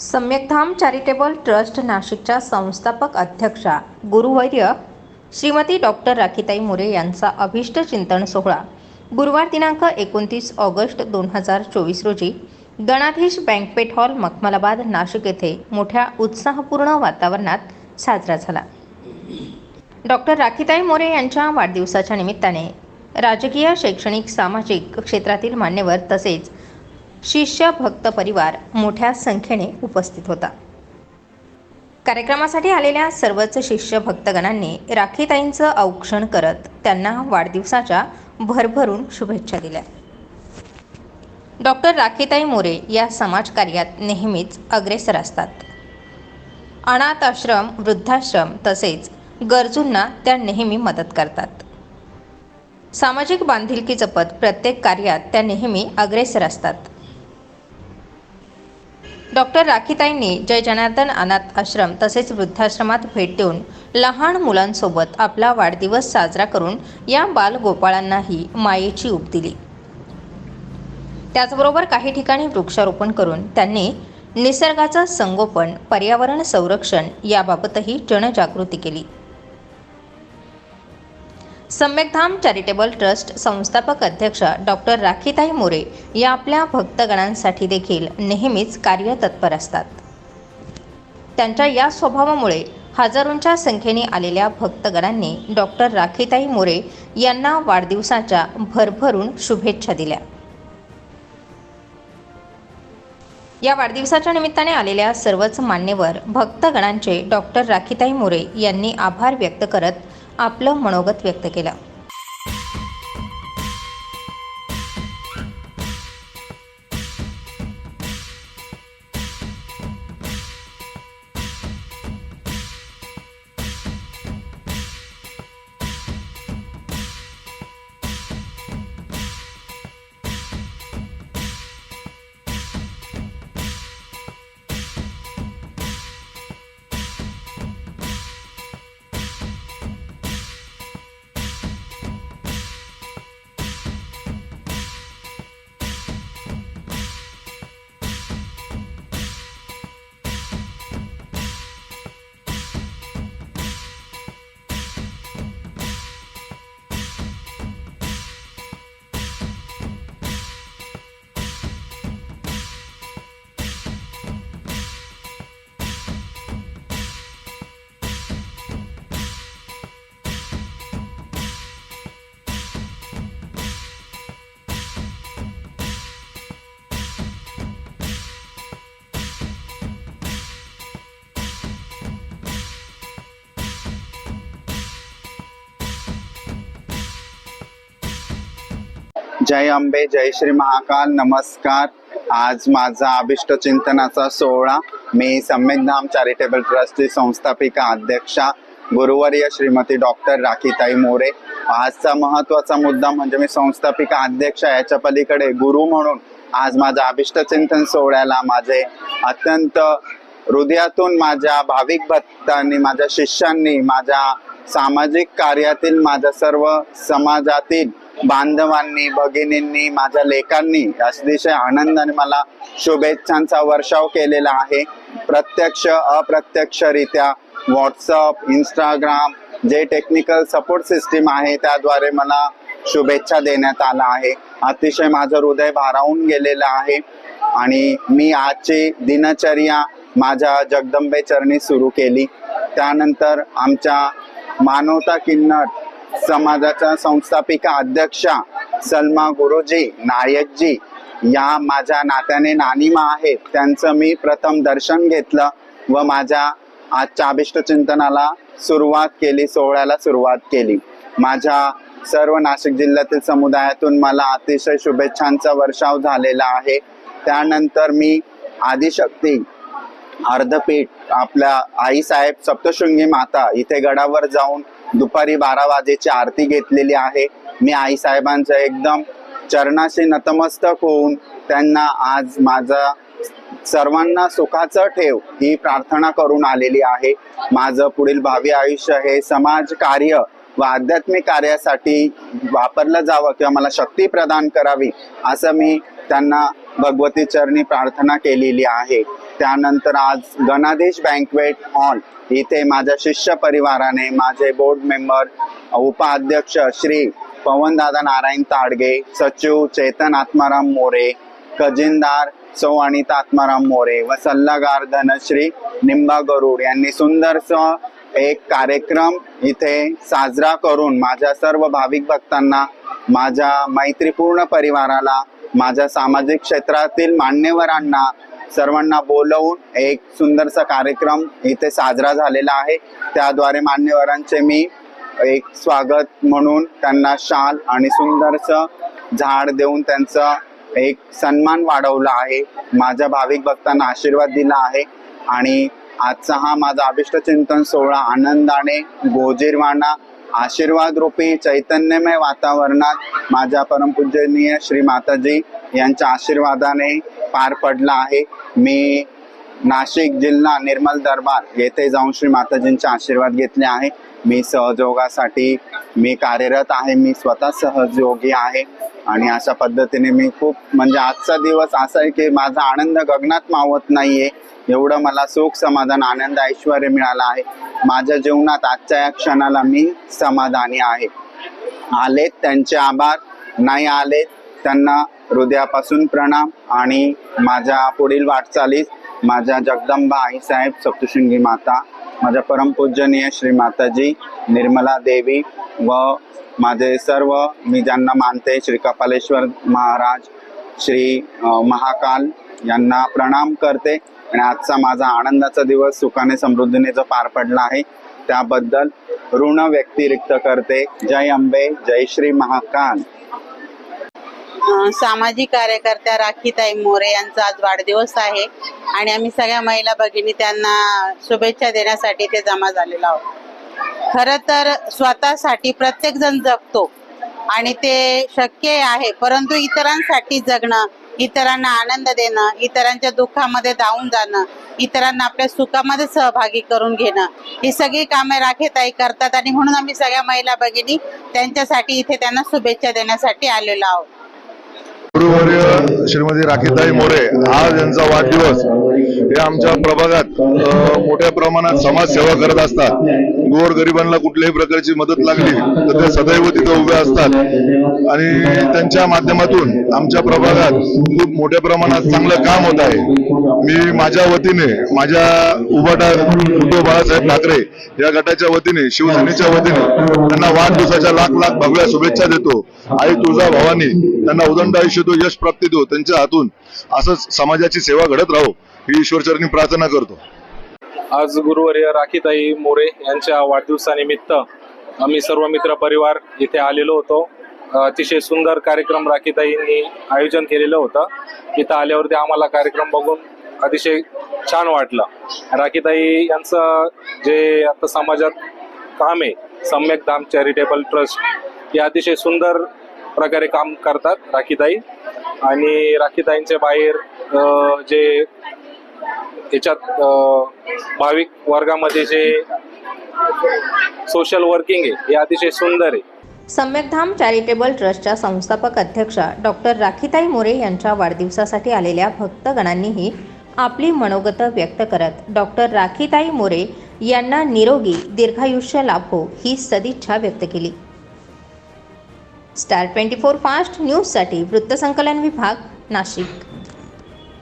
सम्यकधाम charitable trust नाशिकच्या संस्थापक अध्यक्षा गुरुवर्य श्रीमती डॉक्टर राखीताई मोरे यांचा अभिष्ट चिंतन सोहळा. गुरुवार दिनांक एकोणतीस ऑगस्ट दोन हजार चोवीस रोजी गणाधीश बँकपेट हॉल मखमलाबाद नाशिक येथे मोठ्या उत्साहपूर्ण वातावरणात साजरा झाला. डॉक्टर राखीताई मोरे यांच्या वाढदिवसाच्या निमित्ताने राजकीय शैक्षणिक सामाजिक क्षेत्रातील मान्यवर तसेच शिष्य भक्त परिवार मोठ्या संख्येने उपस्थित होता. कार्यक्रमासाठी आलेल्या सर्वच शिष्य भक्तगणांनी राखीताईंचं औक्षण करत त्यांना वाढदिवसाच्या भरभरून शुभेच्छा दिल्या. डॉक्टर राखीताई मोरे या समाजकार्यात नेहमीच अग्रेसर असतात. अनाथ आश्रम वृद्धाश्रम तसेच गरजूंना त्या नेहमी मदत करतात. सामाजिक बांधिलकी जपत प्रत्येक कार्यात त्या नेहमी अग्रेसर असतात. डॉक्टर राखीताईंनी जय जनार्दन अनाथ आश्रम तसेच वृद्धाश्रमात भेट देऊन लहान मुलांसोबत आपला वाढदिवस साजरा करून या बालगोपाळांनाही मायेची ऊब दिली. त्याचबरोबर काही ठिकाणी वृक्षारोपण करून त्यांनी निसर्गाचं संगोपन पर्यावरण संरक्षण याबाबतही जनजागृती केली. सम्यकधाम चॅरिटेबल ट्रस्ट संस्थापक अध्यक्ष डॉक्टर राखीताई मोरे या आपल्या भक्तगणांसाठी देखील नेहमीच कार्यतत्पर असतात. त्यांच्या या स्वभावामुळे हजारोंच्या संख्येने आलेल्या भक्तगणांनी डॉक्टर राखीताई मोरे यांना वाढदिवसाच्या भरभरून शुभेच्छा दिल्या. या वाढदिवसाच्या निमित्ताने आलेल्या सर्वच मान्यवर भक्तगणांचे डॉक्टर राखीताई मोरे यांनी आभार व्यक्त करत आपलं मनोगत व्यक्त केलं. जय अंबे जय श्री महाकाल नमस्कार. आज माझा अभिष्ट चिंतनाचा सोहळा. मी सम्यकधाम चॅरिटेबल ट्रस्टची संस्थापिका अध्यक्षा गुरुवर्य श्रीमती डॉक्टर राखीताई मोरे. आजचा महत्त्वाचा मुद्दा म्हणजे मी संस्थापिका अध्यक्षा याच्या पलीकडे गुरु म्हणून आज माझा अभिष्ट चिंतन सोहळ्याला माझे अत्यंत हृदयातून माझ्या भाविक भक्तांनी माझ्या शिष्यांनी माझ्या सामाजिक कार्यातील माझ्या सर्व समाजातील बांधवांनी भगिनींनी माझ्या लेखांनी अतिशय आनंदाने मला शुभेच्छांचा वर्षाव केलेला आहे. प्रत्यक्ष अप्रत्यक्षरित्या व्हॉट्सअप इंस्टाग्राम जे टेक्निकल सपोर्ट सिस्टीम आहे त्याद्वारे मला शुभेच्छा देण्यात आला आहे. अतिशय माझं हृदय भारावून गेलेलं आहे आणि मी आजची दिनचर्या माझ्या जगदंबे चरणी सुरू केली. त्यानंतर आमच्या मानवता किन्नट समाजाच्या संस्थापिका अध्यक्षा सलमा गुरुजी नायकजी या माझ्या नात्याने नानिमा आहेत. त्यांचं मी प्रथम दर्शन घेतलं व माझ्या आजच्या अभिष्ट चिंतनाला सुरुवात केली सोहळ्याला सुरुवात केली. माझ्या सर्व नाशिक जिल्ह्यातील समुदायातून मला अतिशय शुभेच्छांचा वर्षाव झालेला आहे. त्यानंतर मी आदिशक्ती अर्धपीठ आपल्या आईसाहेब सप्तशृंगी माता इथे गडावर जाऊन दुपारी बारा वाजेची आरती घेतलेली आहे. मी आई साहेबांचं एकदम चरणाशी नतमस्तक होऊन त्यांना आज माझा सर्वांना सुखाचं ठेव ही प्रार्थना करून आलेली आहे. माझं पुढील भावी आयुष्य हे समाज कार्य व आध्यात्मिक कार्यासाठी वापरलं जावं किंवा मला शक्ती प्रदान करावी असं मी त्यांना भगवती चरणी प्रार्थना केलेली आहे. त्यानंतर आज गणाधीश बँकवेट हॉल इथे माझ्या शिष्य परिवाराने माझे बोर्ड मेंबर उपाध्यक्ष श्री पवनदादा नारायण ताडगे सचिव चेतन आत्माराम मोरे खजिनदार सौ अनिता आत्माराम मोरे व सल्लागार धनश्री निंबा गरुड यांनी सुंदरसं एक कार्यक्रम इथे साजरा करून माझ्या सर्व भाविक भक्तांना माझ्या मैत्रीपूर्ण परिवाराला माझ्या सामाजिक क्षेत्रातील मान्यवरांना सर्वांना बोलवून एक सुंदरसा कार्यक्रम इथे साजरा झालेला आहे. त्याद्वारे मान्यवरांचे मी एक स्वागत म्हणून त्यांना शाल आणि सुंदरसं झाड देऊन त्यांचं एक सन्मान वाढवला आहे. माझ्या भाविक भक्तांना आशीर्वाद दिला आहे. आणि आजचा हा माझा अभिष्ट चिंतन सोहळा आनंदाने गोजीरवाना आशीर्वाद रूपी चैतन्यमय वातावरणात माझ्या परमपूजनीय श्री माताजी यांच्या आशीर्वादाने पार पडला आहे. मी नाशिक जिल्हा निर्मल दरबार येथे जाऊन श्री माताजींचे आशीर्वाद घेतले आहे. मी सहयोगासाठी मी कार्यरत आहे. मी स्वतः सहयोगी आहे. आणि अशा पद्धतीने मी खूप म्हणजे आजचा दिवस असा आहे की माझा आनंद गगनात मावत नाहीये. एवढं मला सुख समाधान आनंद ऐश्वर मिळालं आहे. माझ्या जीवनात आजच्या या क्षणाला मी समाधानी आहे. आलेत त्यांचे आभार. नाही आलेत त्यांना हृदयापासून प्रणाम. आणि माझ्या पुढील वाटचालीस माझ्या जगदंबा आईसाहेब सप्तशृंगी माता माझ्या परमपूजनीय श्री माताजी निर्मला देवी व माझे सर्व मी ज्यांना मानते श्री कपालेश्वर महाराज श्री महाकाल यांना प्रणाम करते. आणि आजचा माझा आनंदाचा दिवस सुखाने समृद्धीने जो पार पडला आहे त्याबद्दल ऋण व्यक्तिरिक्त करते. जय अंबे जय श्री महाकाल. सामाजिक कार्यकर्त्या राखीताई मोरे यांचा आज वाढदिवस आहे. आणि आम्ही सगळ्या महिला भगिनी त्यांना शुभेच्छा देण्यासाठी ते जमा झालेलो आहोत. खरं तर स्वतःसाठी प्रत्येक जण जगतो आणि ते शक्य आहे परंतु इतरांसाठी जगणं इतरांना आनंद देणं इतरांच्या दुःखामध्ये धावून जाणं इतरांना आपल्या सुखामध्ये सहभागी करून घेणं ही सगळी कामे राखेताई करतात. आणि म्हणून आम्ही सगळ्या महिला भगिनी त्यांच्यासाठी इथे त्यांना शुभेच्छा देण्यासाठी आलेलो आहोत. श्रीमती राखीताई मोरे आज यांचा वाढदिवस. ते आमच्या प्रभागात मोठ्या प्रमाणात समाजसेवा करत असतात. गोर गरिबांना कुठल्याही प्रकारची मदत लागली तर ते सदैव तिथे उभे असतात. आणि त्यांच्या माध्यमातून आमच्या प्रभागात खूप मोठ्या प्रमाणात चांगलं काम होत आहे. मी माझ्या वतीने माझ्या उभाटा उद्धव बाळासाहेब ठाकरे या गटाच्या वतीने शिवसेनेच्या वतीने त्यांना वाढदिवसाच्या लाख लाख भगव्या शुभेच्छा देतो. आई तुळजा भावानी त्यांना उदंड आयुष्य तो यश प्राप्ती देतो त्यांच्या हातून असंच समाजाची सेवा घडत राहो. ही ईश्वरचरणी प्रार्थना करतो. आज गुरुवर्य राखीताई मोरे यांच्या वाढदिवसानिमित्त आम्ही सर्व मित्र परिवार इथे आलेलो होतो. अतिशय सुंदर कार्यक्रम राखीताईंनी आयोजन केलेलं होतं. इथं आल्यावरती आम्हाला कार्यक्रम बघून अतिशय छान वाटलं. राखीताई यांचं जे आता समाजात काम आहे सम्यक धाम चॅरिटेबल ट्रस्ट हे अतिशय सुंदर प्रकारे काम करतात राखीताई. आणि राखीताईंच्या बाहेर जे त्याच्यात भाविक वर्गामध्ये जे सोशल वर्किंग आहे हे अतिशय सुंदर आहे. सम्यकधाम चॅरिटेबल ट्रस्टच्या संस्थापक अध्यक्षा डॉक्टर राखीताई मोरे यांच्या वाढदिवसासाठी आलेल्या भक्तगणांनीही आपली मनोगत व्यक्त करत डॉक्टर राखीताई मोरे यांना निरोगी दीर्घायुष्य लाभो ही सदिच्छा व्यक्त केली. स्टार ट्वेंटी फोर फास्ट न्यूजसाठी वृत्तसंकलन विभाग नाशिक.